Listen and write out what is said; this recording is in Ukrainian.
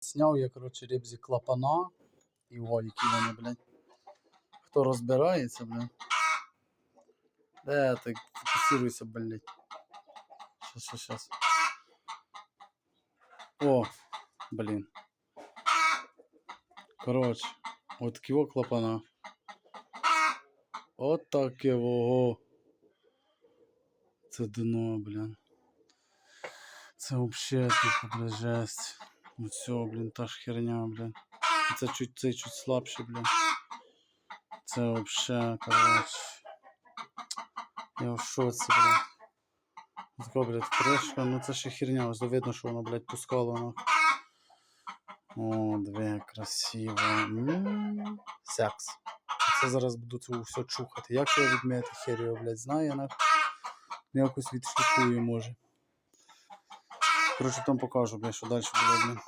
Сняв я, коротше, рибзі клапана. І о, які вони, блядь. Хто розбирається, блядь. Де ти фокусируйся, блядь. Щас, щас, щас. О, блін. Коротше, от такі о клапана. От таке ого. Це дно, блін. Це вообще типу, бля, жесть. Оце, блін, та ж херня, блін. Це чуть, це чуть слабше, блін. Це вообще, коротше. Я в шоці, блін. Така, блядь, кришка, ну це ще херня, ось видно, що воно, блядь, пускало нахуй. О, две красиво. Секс. Це зараз буду це все чухати. Як його відмити, хер його, блядь, знає нахуй. Якось відшліфую, може. Коротше, там покажу, що далі буде.